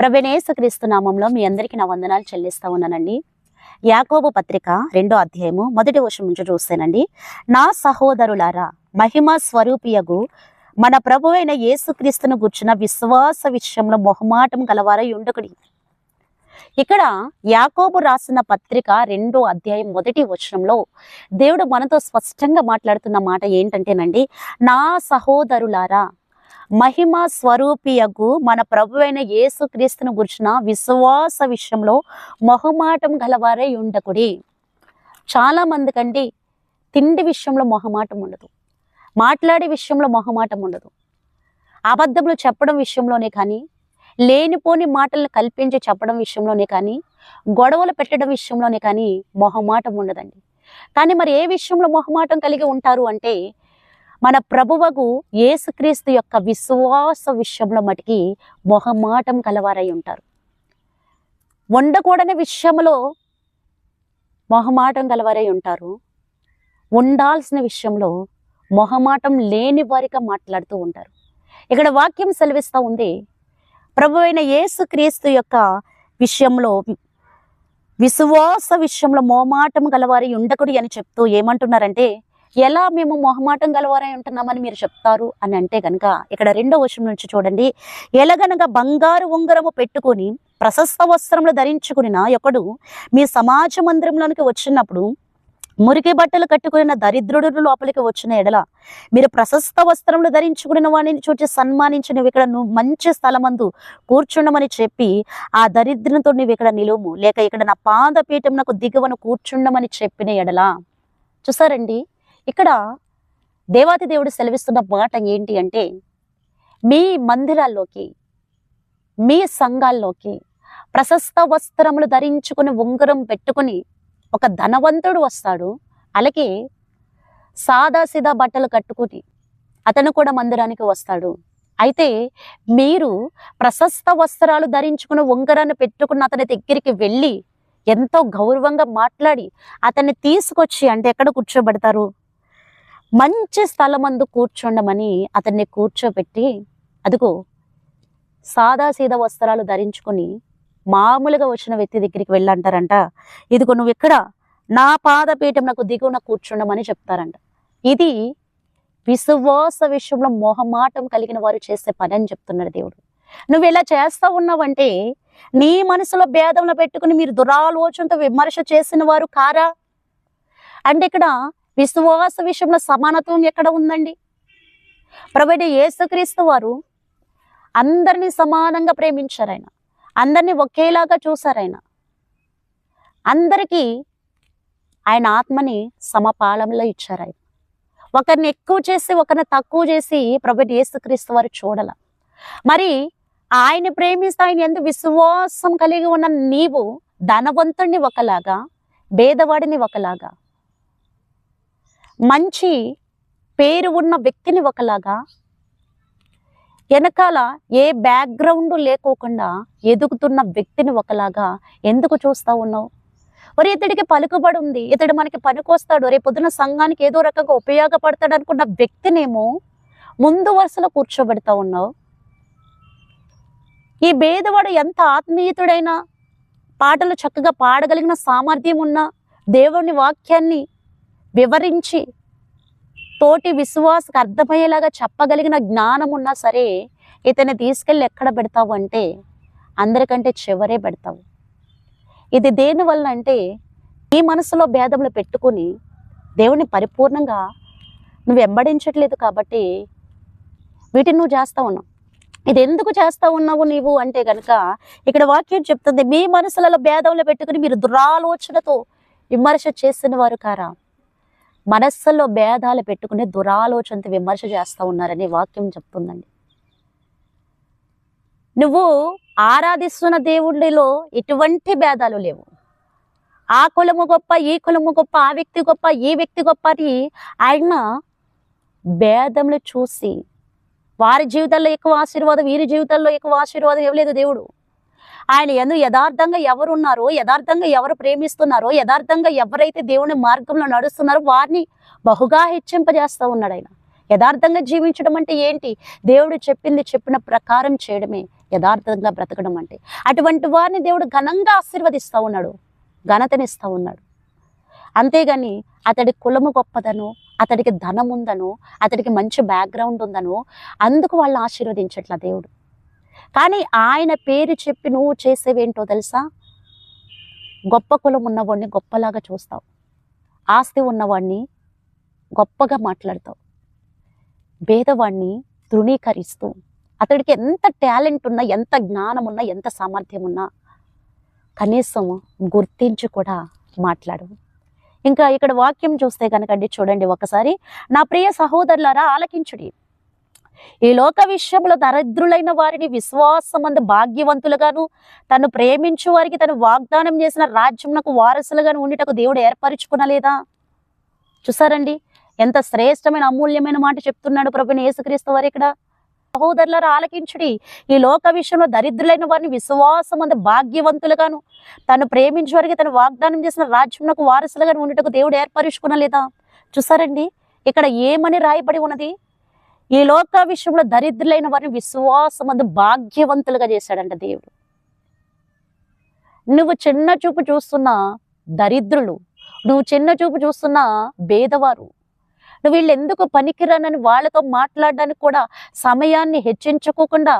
ప్రభనేసు నామంలో మీ అందరికీ నా వందనాలు చెల్లిస్తా ఉన్నానండి. యాకోబు పత్రిక రెండో అధ్యాయము మొదటి వర్షం నుంచి చూస్తేనండి నా సహోదరులారా మహిమ స్వరూపియగు మన ప్రభు అయిన యేసుక్రీస్తును గుర్చిన విశ్వాస విషయంలో మొహమాటం గలవారై ఉండకుడి. ఇక్కడ యాకోబు రాసిన పత్రిక రెండో అధ్యాయం మొదటి వచనంలో దేవుడు మనతో స్పష్టంగా మాట్లాడుతున్న మాట ఏంటంటేనండి నా సహోదరులారా మహిమ స్వరూపియకు మన ప్రభు అయిన యేసుక్రీస్తును గుర్చిన విశ్వాస విషయంలో మొహమాటం గలవారే ఉండకుడి. చాలా మందికండి తిండి విషయంలో మొహమాటం ఉండదు. మాట్లాడే విషయంలో మొహమాటం ఉండదు. అబద్ధములు చెప్పడం విషయంలోనే కానీ లేనిపోని మాటలను కల్పించి చెప్పడం విషయంలోనే కానీ గొడవలు పెట్టడం విషయంలోనే కానీ మొహమాటం ఉండదండి. కానీ మరి ఏ విషయంలో మొహమాటం కలిగి ఉంటారు అంటే మన ప్రభువగు యేసుక్రీస్తు యొక్క విశ్వాస విషయంలో మటుకి మొహమాటం కలవారై ఉంటారు. ఉండకూడని విషయంలో మొహమాటం గలవారై ఉంటారు. ఉండాల్సిన విషయంలో మొహమాటం లేని వారిగా మాట్లాడుతూ ఉంటారు. ఇక్కడ వాక్యం సెలవిస్తూ ఉంది. ప్రభు అయిన యేసుక్రీస్తు యొక్క విషయంలో విశ్వాస విషయంలో మొహమాటం గలవారి ఉండకుడి అని చెప్తూ ఏమంటున్నారంటే ఎలా మేము మొహమాటం గలవారై ఉంటున్నామని మీరు చెప్తారు అని అంటే కనుక ఇక్కడ రెండో వచనం నుంచి చూడండి. ఎలగనగా బంగారు ఉంగరము పెట్టుకొని ప్రశస్త వస్త్రములు ధరించుకుని ఒకడు మీ సమాజ మందిరంలోనికి వచ్చినప్పుడు మురికి బట్టలు కట్టుకున్న దరిద్రుడు లోపలికి వచ్చిన ఎడల మీరు ప్రశస్త వస్త్రములు ధరించుకున్న వాడిని చూచి సన్మానించి నువ్వు ఇక్కడ నువ్వు మంచి స్థలమందు కూర్చుండమని చెప్పి ఆ దరిద్రంతో నువ్వు ఇక్కడ నిలువు లేక ఇక్కడ నా పాదపీఠం నాకు దిగువను కూర్చుండమని చెప్పిన ఎడల. చూసారండి? ఇక్కడ దేవాతి దేవుడు సెలవిస్తున్న మాట ఏంటి అంటే మీ మందిరాల్లోకి మీ సంఘాల్లోకి ప్రశస్త వస్త్రములు ధరించుకుని ఉంగరం పెట్టుకుని ఒక ధనవంతుడు వస్తాడు. అలాగే సాదా సీదా బట్టలు కట్టుకుని అతను కూడా మందిరానికి వస్తాడు. అయితే మీరు ప్రశస్త వస్త్రాలు ధరించుకుని ఉంగరాన్ని పెట్టుకున్న అతని దగ్గరికి వెళ్ళి ఎంతో గౌరవంగా మాట్లాడి అతన్ని తీసుకొచ్చి అంటే ఎక్కడ కూర్చోబెడతారు? మంచి స్థలమందు కూర్చోండమని అతన్ని కూర్చోబెట్టి అదిగో సాదా సీదా వస్త్రాలు ధరించుకొని మామూలుగా వచ్చిన వ్యక్తి దగ్గరికి వెళ్ళంటారంట. ఇదిగో నువ్వు ఇక్కడ నా పాదపీఠం నాకు దిగువన కూర్చుండమని చెప్తారంట. ఇది విశ్వాస విషయంలో మొహమాటం కలిగిన వారు చేసే పని అని చెప్తున్నాడు దేవుడు. నువ్వు ఇలా చేస్తా ఉన్నావంటే నీ మనసులో భేదంలో పెట్టుకుని మీరు దురాలోచనతో విమర్శ చేసిన వారు కారా? అంటే ఇక్కడ విశ్వాస విషయంలో సమానత్వం ఎక్కడ ఉందండి? ప్రభుత్వ యేసుక్రీస్తు వారు అందరినీ సమానంగా ప్రేమించారు ఆయన. అందరినీ ఒకేలాగా చూశారు ఆయన. అందరికీ ఆయన ఆత్మని సమపాలంలో ఇచ్చారు ఆయన. ఒకరిని ఎక్కువ చేసి ఒకరిని తక్కువ చేసి ప్రభుత్వ యేసుక్రీస్తు వారు చూడాల. మరి ఆయన ప్రేమిస్తే ఆయన ఎందుకు విశ్వాసం కలిగి ఉన్న నీవు ధనవంతుణ్ణి ఒకలాగా భేదవాడిని ఒకలాగా మంచి పేరు ఉన్న వ్యక్తిని ఒకలాగా వెనకాల ఏ బ్యాక్గ్రౌండ్ లేకోకుండా ఎదుగుతున్న వ్యక్తిని ఒకలాగా ఎందుకు చూస్తా ఉన్నావు? మరి ఇతడికి పలుకుబడి ఉంది. ఇతడు మనకి పనికొస్తాడు. రేపు పొద్దున సంఘానికి ఏదో రకంగా ఉపయోగపడతాడు అనుకున్న వ్యక్తినేమో ముందు వరుసలో కూర్చోబెడతా ఉన్నావు. ఈ భేదవాడు ఎంత ఆత్మీయతుడైనా పాటలు చక్కగా పాడగలిగిన సామర్థ్యం ఉన్న దేవుని వాక్యాన్ని వివరించి తోటి విశ్వాసకు అర్థమయ్యేలాగా చెప్పగలిగిన జ్ఞానం ఉన్నా సరే ఇతన్ని తీసుకెళ్ళి ఎక్కడ పెడతావు అంటే అందరికంటే చివరే పెడతావు. ఇది దేనివల్ల అంటే నీ మనసులో భేదములు పెట్టుకుని దేవుని పరిపూర్ణంగా నువ్వు వెంబడించట్లేదు కాబట్టి వీటిని నువ్వు చేస్తా ఉన్నావు. ఇది ఎందుకు చేస్తా ఉన్నావు నీవు అంటే కనుక ఇక్కడ వాక్యం చెప్తుంది మీ మనసులలో భేదములు పెట్టుకుని మీరు దురాలోచనతో విమర్శ చేసిన వారు కారా? మనస్సులో భేదాలు పెట్టుకుని దురాలోచనతో విమర్శ చేస్తూ ఉన్నారని వాక్యం చెప్తుందండి. నువ్వు ఆరాధిస్తున్న దేవుడిలో ఎటువంటి భేదాలు లేవు. ఆ కులము గొప్ప ఈ కులము గొప్ప ఆ వ్యక్తి గొప్ప ఈ వ్యక్తి గొప్ప అని ఆయన భేదములు చూసి వారి జీవితాల్లో ఎక్కువ ఆశీర్వాదం వీరి జీవితాల్లో ఎక్కువ ఆశీర్వాదం ఇవ్వలేదు దేవుడు. ఆయన ఎందు యథార్థంగా ఎవరు ఉన్నారో యథార్థంగా ఎవరు ప్రేమిస్తున్నారో యథార్థంగా ఎవరైతే దేవుని మార్గంలో నడుస్తున్నారో వారిని బహుగా హెచ్చింపజేస్తూ ఉన్నాడు ఆయన. యథార్థంగా జీవించడం అంటే ఏంటి? దేవుడు చెప్పింది చెప్పిన ప్రకారం చేయడమే యథార్థంగా బ్రతకడం అంటే. అటువంటి వారిని దేవుడు ఘనంగా ఆశీర్వదిస్తూ ఉన్నాడు ఘనతనిస్తూ ఉన్నాడు. అంతేగాని అతడి కులము గొప్పదను అతడికి ధనం ఉందను అతడికి మంచి బ్యాక్గ్రౌండ్ ఉందను అందుకు వాళ్ళు ఆశీర్వదించట్ల దేవుడు. కానీ ఆయన పేరు చెప్పి నువ్వు చేసేవేంటో తెలుసా? గొప్ప కులం ఉన్నవాడిని గొప్పలాగా చూస్తావు. ఆస్తి ఉన్నవాడిని గొప్పగా మాట్లాడతావు. భేదవాడిని తృణీకరిస్తూ అతడికి ఎంత టాలెంట్ ఉన్నా ఎంత జ్ఞానం ఉన్నా ఎంత సామర్థ్యం ఉన్నా కనీసం గుర్తించి కూడా మాట్లాడు. ఇంకా ఇక్కడ వాక్యం చూస్తే కనుకండి చూడండి ఒకసారి. నా ప్రియ సహోదరులారా ఆలకించుడి. ఈ లోక విషయంలో దరిద్రులైన వారిని విశ్వాసమందు భాగ్యవంతులుగాను తను ప్రేమించు వారికి తను వాగ్దానం చేసిన రాజ్యంకు వారసులుగాను ఉండేటకు దేవుడు ఏర్పరచుకునలేదా? చూసారండి? ఎంత శ్రేష్టమైన అమూల్యమైన మాట చెప్తున్నాడు ప్రభుని యేసుక్రీస్తు వారు ఇక్కడ. సహోదరులారు ఆలకించుడి. ఈ లోక విషయంలో దరిద్రులైన వారిని విశ్వాసమందు భాగ్యవంతులుగాను తను ప్రేమించే వారికి తను వాగ్దానం చేసిన రాజ్యంకు వారసులుగాను ఉండేటకు దేవుడు ఏర్పరుచుకునలేదా? చూసారండి? ఇక్కడ ఏమని రాయబడి ఉన్నది? ఈ లోక విషయంలో దరిద్రులైన వారిని విశ్వాసమందు భాగ్యవంతులుగా చేశాడంట దేవుడు. నువ్వు చిన్న చూపు చూస్తున్న దరిద్రులు నువ్వు చిన్న చూపు చూస్తున్న భేదవారు నువ్వు వీళ్ళు ఎందుకు పనికిరానని వాళ్ళతో మాట్లాడడానికి కూడా సమయాన్ని హెచ్చించుకోకుండా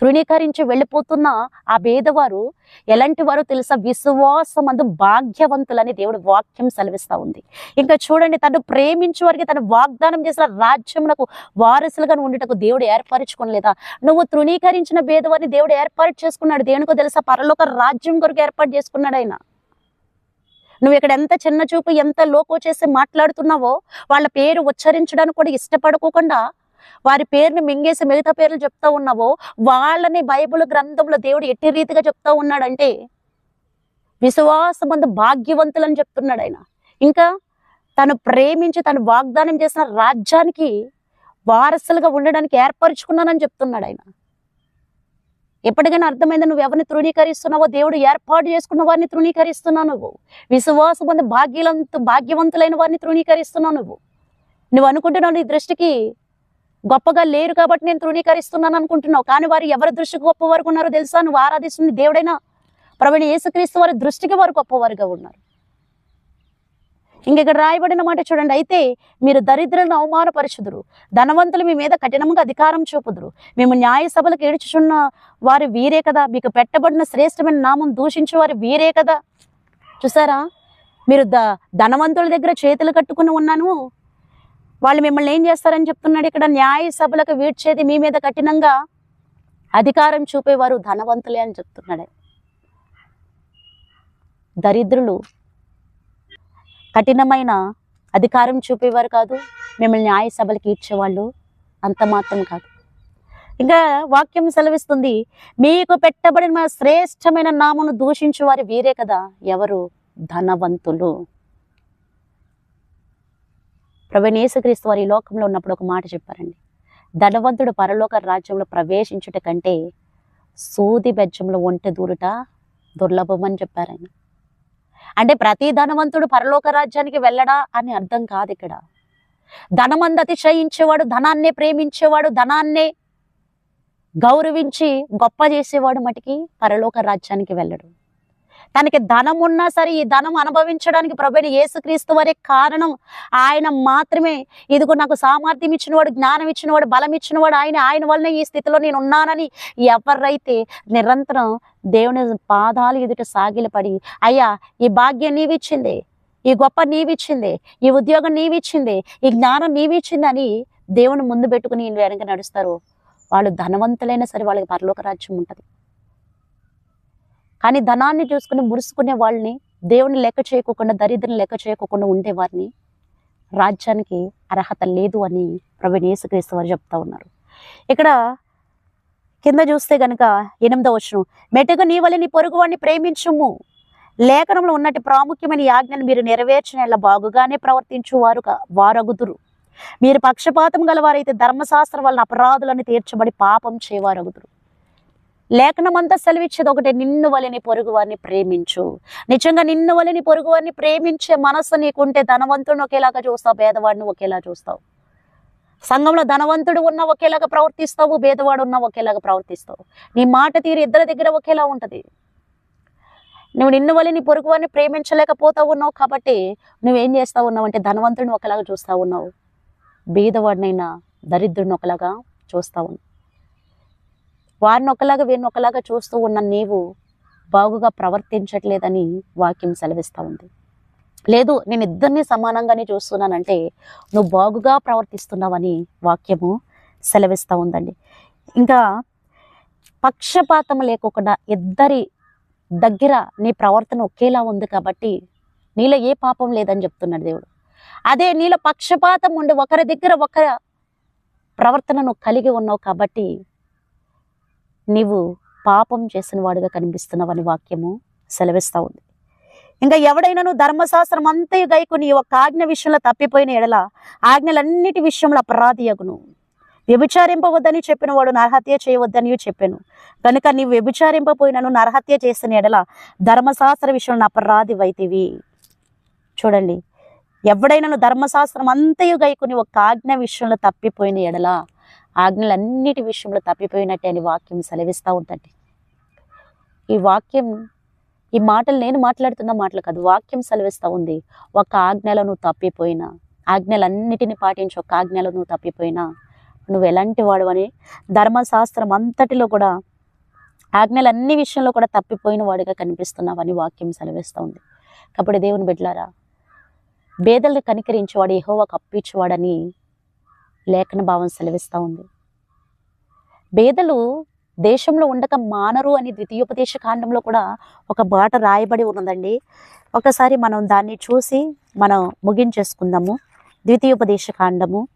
తృణీకరించి వెళ్ళిపోతున్న ఆ భేదవారు ఎలాంటి వారు తెలుసా? విశ్వాసం అందు భాగ్యవంతులని దేవుడు వాక్యం సెలవిస్తూ ఉంది. ఇంకా చూడండి తను ప్రేమించే వారికి తను వాగ్దానం చేసిన రాజ్యములకు వారసులుగా ఉండటకు దేవుడు ఏర్పరచుకోలేదా? నువ్వు తృణీకరించిన భేదవారిని దేవుడు ఏర్పాటు చేసుకున్నాడు. దేవునికో తెలుసా? పరలోక రాజ్యం కొరకు ఏర్పాటు చేసుకున్నాడు ఆయన. నువ్వు ఇక్కడ ఎంత చిన్న చూపు ఎంత లోకో చేసి మాట్లాడుతున్నావో వాళ్ళ పేరు ఉచ్చరించడానికి కూడా ఇష్టపడుకోకుండా వారి పేరుని మింగేసి మిగతా పేర్లు చెప్తా ఉన్నావో? వాళ్ళని బైబిల్ గ్రంథంలో దేవుడు ఎట్టి రీతిగా చెప్తా ఉన్నాడంటే విశ్వాసమందు భాగ్యవంతులని చెప్తున్నాడు ఆయన. ఇంకా తను ప్రేమించి తను వాగ్దానం చేసిన రాజ్యానికి వారసులుగా ఉండడానికి ఏర్పరచుకున్నానని చెప్తున్నాడు ఆయన. ఎప్పటికైనా అర్థమైంది నువ్వు ఎవరిని తృణీకరిస్తున్నావో? దేవుడు ఏర్పాటు చేసుకున్న వారిని తృణీకరిస్తున్నావు నువ్వు. విశ్వాసం పొంది భాగ్యవంతు భాగ్యవంతులైన వారిని తృణీకరిస్తున్నావు నువ్వు. నువ్వు అనుకుంటున్నావు నీ దృష్టికి గొప్పగా లేరు కాబట్టి నేను తృణీకరిస్తున్నాను అనుకుంటున్నావు. కానీ వారు ఎవరి దృష్టికి గొప్ప వరకు ఉన్నారో తెలుసా? నువ్వు ఆరాధిస్తున్న దేవుడైనా ప్రవీణ యేసుక్రీస్తు వారి దృష్టికి వారు గొప్పవారుగా ఉన్నారు. ఇంక ఇక్కడ రాయబడిన మాట చూడండి. అయితే మీరు దరిద్రులను అవమానపరచుదురు. ధనవంతులు మీ మీద కఠినంగా అధికారం చూపుదురు. మేము న్యాయ సభలకు ఏడ్చుచున్న వారు వీరే కదా. మీకు పెట్టబడిన శ్రేష్టమైన నామం దూషించే వారు వీరే కదా. చూసారా? మీరు ద ధనవంతుల దగ్గర చేతులు కట్టుకుని ఉన్నాను. వాళ్ళు మిమ్మల్ని ఏం చేస్తారని చెప్తున్నాడు ఇక్కడ న్యాయ సభలకు వీడ్చేది మీ మీద కఠినంగా అధికారం చూపేవారు ధనవంతులే అని చెప్తున్నాడు. దరిద్రులు కఠినమైన అధికారం చూపేవారు కాదు మిమ్మల్ని న్యాయ సభలకు ఈడ్చేవాళ్ళు అంత మాత్రం కాదు. ఇంకా వాక్యం సెలవిస్తుంది మీకు పెట్టబడిన శ్రేష్టమైన నామను దూషించు వారు వీరే కదా ఎవరు? ధనవంతులు. ప్రవీణేశక్రీస్తు వారి లోకంలో ఉన్నప్పుడు ఒక మాట చెప్పారండి. ధనవంతుడు పరలోక రాజ్యంలో ప్రవేశించుట కంటే సూది బెజ్జంలో ఒంటె దూరుట దుర్లభం అని చెప్పారు ఆయన అంటే ప్రతి ధనవంతుడు పరలోక రాజ్యానికి వెళ్ళడా అని అర్థం కాదు ఇక్కడ. ధనమంది అతిశయించేవాడు ధనాన్నే ప్రేమించేవాడు ధనాన్నే గౌరవించి గొప్ప చేసేవాడు మటుకి పరలోక రాజ్యానికి వెళ్ళడు. తనకి ధనం ఉన్నా సరే ఈ ధనం అనుభవించడానికి ప్రభుని యేసుక్రీస్తు వారే కారణం. ఆయన మాత్రమే. ఇదిగో నాకు సామర్థ్యం ఇచ్చినవాడు జ్ఞానం ఇచ్చినవాడు బలం ఇచ్చినవాడు ఆయన ఆయన వల్లనే ఈ స్థితిలో నేను ఉన్నానని ఎవరైతే నిరంతరం దేవుని పాదాలు ఎదుట సాగిలపడి అయ్యా ఈ భాగ్యం నీవిచ్చింది ఈ గొప్ప నీవిచ్చింది ఈ ఉద్యోగం నీవిచ్చింది ఈ జ్ఞానం నీవిచ్చిందని దేవుని ముందు పెట్టుకుని వెనక నడుస్తారు. వాళ్ళు ధనవంతులైనా సరే వాళ్ళకి పరలోక రాజ్యం ఉంటుంది. కానీ ధనాన్ని చూసుకుని మురుసుకునే వాళ్ళని దేవుని లెక్క చేయకోకుండా దరిద్రం లెక్క చేయకోకుండా ఉండేవారిని రాజ్యానికి అర్హత లేదు అని ప్రవీణ్ యేసుక్రీస్తు వారు చెప్తా ఉన్నారు. ఇక్కడ కింద చూస్తే కనుక ఎనిమిదో వచనం మెటకు నీ వల్ల నీ పొరుగు వాడిని ప్రేమించుము. లేఖనంలో ఉన్నట్టు ప్రాముఖ్యమైన యాజ్ఞను మీరు నెరవేర్చిన ఇలా బాగుగానే ప్రవర్తించు వారు వారగుదురు. మీరు పక్షపాతం గలవారైతే ధర్మశాస్త్రం వలన అపరాధులను తీర్చబడి పాపం చేయవారగుదురు లేఖనం అంతా సెలవిచ్చేది ఒకటే నిన్ను వలని పొరుగువారిని ప్రేమించు. నిజంగా నిన్ను వలని పొరుగువారిని ప్రేమించే మనసు నీకుంటే ధనవంతుడిని ఒకేలాగా చూస్తావు భేదవాడిని ఒకేలా చూస్తావు. సంఘంలో ధనవంతుడు ఉన్న ఒకేలాగా ప్రవర్తిస్తావు భేదవాడు ఉన్న ఒకేలాగా ప్రవర్తిస్తావు. నీ మాట తీరు ఇద్దరి దగ్గర ఒకేలా ఉంటుంది. నువ్వు నిన్ను వల్ల నీ పొరుగు వారిని ప్రేమించలేకపోతా ఉన్నావు కాబట్టి నువ్వేం చేస్తా ఉన్నావు అంటే ధనవంతుడిని ఒకలాగా చూస్తా ఉన్నావు. బీదవాడినైనా దరిద్రుడిని ఒకలాగా చూస్తూ ఉన్నావు. వారిని ఒకలాగా వీరిని ఒకలాగా చూస్తూ ఉన్న నీవు బాగుగా ప్రవర్తించట్లేదని వాక్యం సెలవిస్తూ ఉంది. లేదు నేను ఇద్దరిని సమానంగానే చూస్తున్నానంటే నువ్వు బాగుగా ప్రవర్తిస్తున్నావని వాక్యము సెలవిస్తూ ఉందండి. ఇంకా పక్షపాతం లేకుండా ఇద్దరి దగ్గర నీ ప్రవర్తన ఒకేలా ఉంది కాబట్టి నీలో ఏ పాపం లేదని చెప్తున్నాడు దేవుడు. అదే నీలో పక్షపాతం ఉండి ఒకరి దగ్గర ఒక ప్రవర్తనను కలిగి ఉన్నావు కాబట్టి నీవు పాపం చేసిన వాడిగా కనిపిస్తున్నావని వాక్యము సెలవిస్తూ ఉంది. ఇంకా ఎవడైనాను ధర్మశాస్త్రం అంతయు గైకుని ఒక ఆజ్ఞ విషయంలో తప్పిపోయిన ఎడల ఆజ్ఞలన్నిటి విషయంలో అపరాధి అగును. వ్యభిచారింపవద్దని చెప్పిన వాడు నరహత్య చేయవద్దని చెప్పాను. కనుక నీవు వ్యభిచారింపపోయినను నరహత్య చేసిన ఎడల ధర్మశాస్త్ర విషయంలో అపరాధి వైతివి చూడండి ఎవడైనాను ధర్మశాస్త్రం అంతయు గైకుని ఒక ఆజ్ఞ విషయంలో తప్పిపోయిన ఎడల ఆజ్ఞలన్నిటి విషయంలో తప్పిపోయినట్టే అని వాక్యం సెలవిస్తూ ఉందండి. ఈ వాక్యం ఈ మాటలు నేను మాట్లాడుతున్న మాటలు కాదు వాక్యం సెలవిస్తూ ఉంది. ఒక ఆజ్ఞలో నువ్వు తప్పిపోయినా ఆజ్ఞలన్నిటిని పాటించి ఒక ఆజ్ఞలో నువ్వు తప్పిపోయినా నువ్వు ఎలాంటి వాడువని ధర్మశాస్త్రం అంతటిలో కూడా ఆజ్ఞలన్ని విషయంలో కూడా తప్పిపోయిన వాడిగా కనిపిస్తున్నావని వాక్యం సెలవిస్తూ ఉంది. కాబట్టి దేవుని బిడ్లారా బేదల్ని కనికరించేవాడు ఒక అప్పించేవాడని లేఖన భావం సెలవిస్తూ ఉంది. బేదలు దేశంలో ఉండక మానరు అని ద్వితీయోపదేశ కాండంలో కూడా ఒక బాట రాయబడి ఉన్నదండి. ఒకసారి మనం దాన్ని చూసి మనం ముగించేసుకుందాము. ద్వితీయోపదేశ కాండము.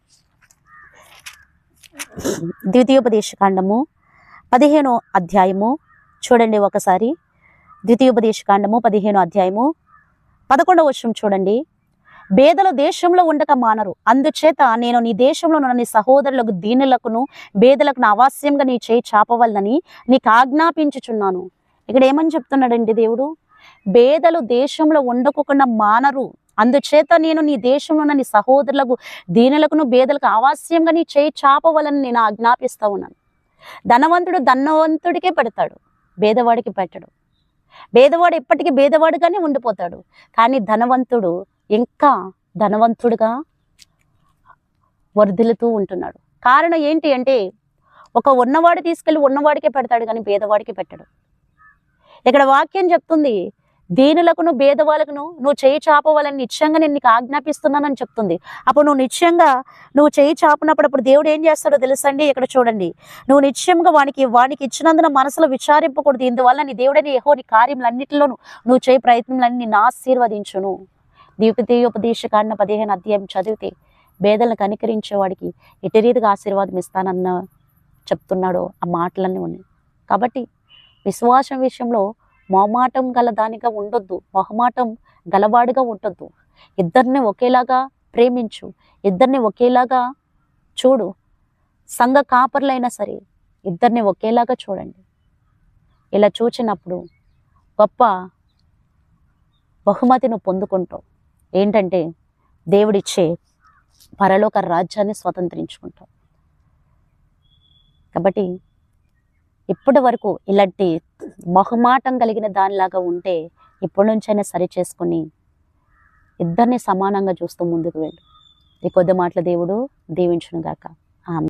ద్వితీయోపదేశ కాండము. పదిహేను అధ్యాయము. చూడండి ఒకసారి. ద్వితీయోపదేశ కాండము పదిహేను అధ్యాయము. పదకొండవ వర్షం చూడండి. బేదలు దేశంలో ఉండక మానరు. అందుచేత నేను నీ దేశంలో ఉన్న నీ సహోదరులకు దీనులకును బేదలకు అవాస్యంగా నీ చేయి చాపవల్లని నీకు ఆజ్ఞాపించుచున్నాను. ఇక్కడ ఏమని చెప్తున్నాడండి దేవుడు? బేదలు దేశంలో ఉండకుండా మానరు. అందుచేత నేను నీ దేశంలో ఉన్న నీ సహోదరులకు దీనులకును బేదలకు ఆవాస్యంగా నీ చేయి చాపవలని నేను ఆజ్ఞాపిస్తా ఉన్నాను. ధనవంతుడు ధనవంతుడికే పెడతాడు. బేదవాడికి పెట్టడు. బేదవాడు ఎప్పటికీ బేదవాడుగానే ఉండిపోతాడు. కానీ ధనవంతుడు ఇంకా ధనవంతుడుగా వర్ధిల్లుతూ ఉంటున్నాడు. కారణం ఏంటి అంటే ఒక ఉన్నవాడు తీసుకెళ్ళి ఉన్నవాడికే పెడతాడు కానీ పేదవాడికి పెట్టడు. ఇక్కడ వాక్యం చెప్తుంది దీనులకును భేదవాళ్ళకును నువ్వు చేయి చాపవాలని నిశ్చయంగా నేను నీకు ఆజ్ఞాపిస్తున్నానని చెప్తుంది. అప్పుడు నువ్వు నిశ్చయంగా నువ్వు చేయి చాపినప్పుడు అప్పుడు దేవుడు ఏం చేస్తాడో తెలుసండి? ఇక్కడ చూడండి. నువ్వు నిశ్చయంగా వానికి వానికి ఇచ్చినందున మనసులో విచారింపకూడదు ఇందువల్ల నీ దేవుడని ఏహో నీ కార్యములన్నింటిలోనూ నువ్వు చేయి ప్రయత్నంలన్నీ నా ఆశీర్వదించును. దీపతీయోపదేశ కాండ పదిహేను అధ్యాయం చదివితే భేదలను కనికరించే వాడికి ఎటు రీతిగా ఆశీర్వాదం ఇస్తానన్న చెప్తున్నాడో ఆ మాటలన్నీ ఉన్నాయి. కాబట్టి విశ్వాసం విషయంలో మొహమాటం గల దానిగా ఉండొద్దు. మొహమాటం గలవాడిగా ఉండొద్దు. ఇద్దరిని ఒకేలాగా ప్రేమించు. ఇద్దరిని ఒకేలాగా చూడు. సంఘ కాపర్లైనా సరే ఇద్దరిని ఒకేలాగా చూడండి. ఇలా చూచినప్పుడు గొప్ప బహుమతిని పొందుకుంటావు. ఏంటంటే దేవుడిచ్చే పరలోక రాజ్యాన్ని స్వతంత్రించుకుంటాం కాబట్టి ఇప్పటి వరకు ఇలాంటి మొహమాటం కలిగిన దానిలాగా ఉంటే ఇప్పటి నుంచైనా సరి చేసుకుని ఇద్దరిని సమానంగా చూస్తూ ముందుకు వెళ్ళు. ఈ కొద్ది మాటల దేవుడు దీవించునుగాక. ఆమె